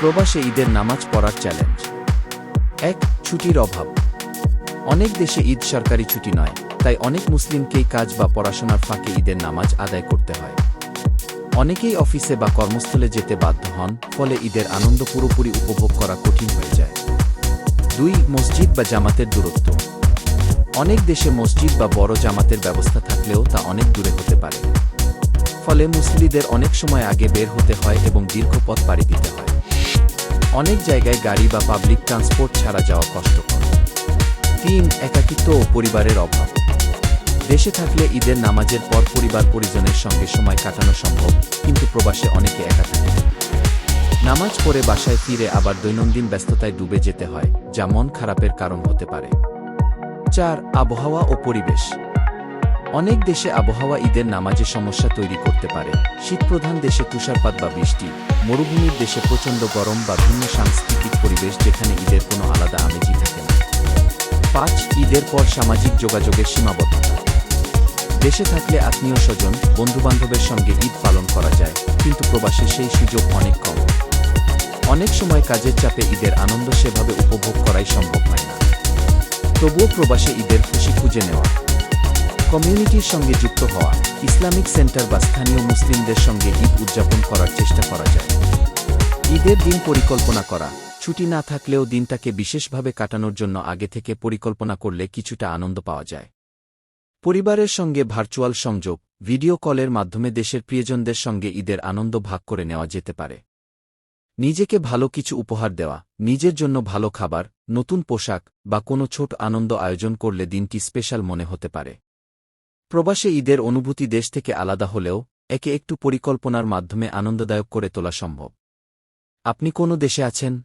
প্রবাসে ঈদের নামাজ পড়ার চ্যালেঞ্জ এক, ছুটির অভাব। অনেক দেশে ঈদ সরকারি ছুটি নয়, তাই অনেক মুসলিমকেই কাজ বা পড়াশোনার ফাঁকে ঈদের নামাজ আদায় করতে হয়। অনেকেই অফিসে বা কর্মস্থলে যেতে বাধ্য হন, ফলে ঈদের আনন্দ পুরোপুরি উপভোগ করা কঠিন হয়ে যায়। দুই, মসজিদ বা জামাতের দূরত্ব। অনেক দেশে মসজিদ বা বড় জামাতের ব্যবস্থা থাকলেও তা অনেক দূরে হতে পারে। ফলে মুসলিদের অনেক সময় আগে বের হতে হয় এবং দীর্ঘ পথ পাড়ি দিতে হয়। অনেক জায়গায় গাড়ি বা পাবলিক ট্রান্সপোর্ট ছাড়া যাওয়া কষ্টকর। তিন, একাকিত্ব ও পরিবারের অভাব। দেশে থাকলে ঈদের নামাজের পর পরিবার পরিজনের সঙ্গে সময় কাটানো সম্ভব, কিন্তু প্রবাসে অনেকে একা থাকে। নামাজ পড়ে বাসায় ফিরে আবার দৈনন্দিন ব্যস্ততায় ডুবে যেতে হয়, যা মন খারাপের কারণ হতে পারে। চার, আবহাওয়া ও পরিবেশ। অনেক দেশে আবহাওয়া ঈদের নামাজে সমস্যা তৈরি করতে পারে। শীতপ্রধান দেশে তুষারপাত বা বৃষ্টি, মরুভূমির দেশে প্রচণ্ড গরম বা ভিন্ন সাংস্কৃতিক পরিবেশ যেখানে ঈদের কোনো আলাদা আমেজই থাকে না। পাঁচ, ঈদের পর সামাজিক যোগাযোগের সীমাবদ্ধতা। দেশে থাকলে আত্মীয় স্বজন, বন্ধুবান্ধবের সঙ্গে ঈদ পালন করা যায়, কিন্তু প্রবাসে সেই সুযোগ অনেক কম। অনেক সময় কাজের চাপে ঈদের আনন্দ সেভাবে উপভোগ করাই সম্ভব হয় না। তবুও প্রবাসে ঈদের খুশি খুঁজে নেওয়া। কমিউনিটির সঙ্গে যুক্ত হওয়া ইসলামিক সেন্টার বা স্থানীয় মুসলিমদের সঙ্গে ঈদ উদযাপন করার চেষ্টা করা যায়। ঈদের দিন পরিকল্পনা করা, ছুটি না থাকলেও দিনটাকে বিশেষভাবে কাটানোর জন্য আগে থেকে পরিকল্পনা করলে কিছুটা আনন্দ পাওয়া যায়। পরিবারের সঙ্গে ভার্চুয়াল সংযোগ, ভিডিও কলের মাধ্যমে দেশের প্রিয়জনদের সঙ্গে ঈদের আনন্দ ভাগ করে নেওয়া যেতে পারে। নিজেকে ভালো কিছু উপহার দেওয়া, নিজের জন্য ভালো খাবার, নতুন পোশাক বা কোনো ছোট আনন্দ আয়োজন করলে দিনটি স্পেশাল মনে হতে পারে। প্রবাসে ঈদের অনুভূতি দেশ থেকে আলাদা হলেও, একে একটু পরিকল্পনার মাধ্যমে আনন্দদায়ক করে তোলা সম্ভব। আপনি কোনো দেশে আছেন?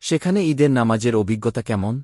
সেখানে ঈদের নামাজের অভিজ্ঞতা কেমন?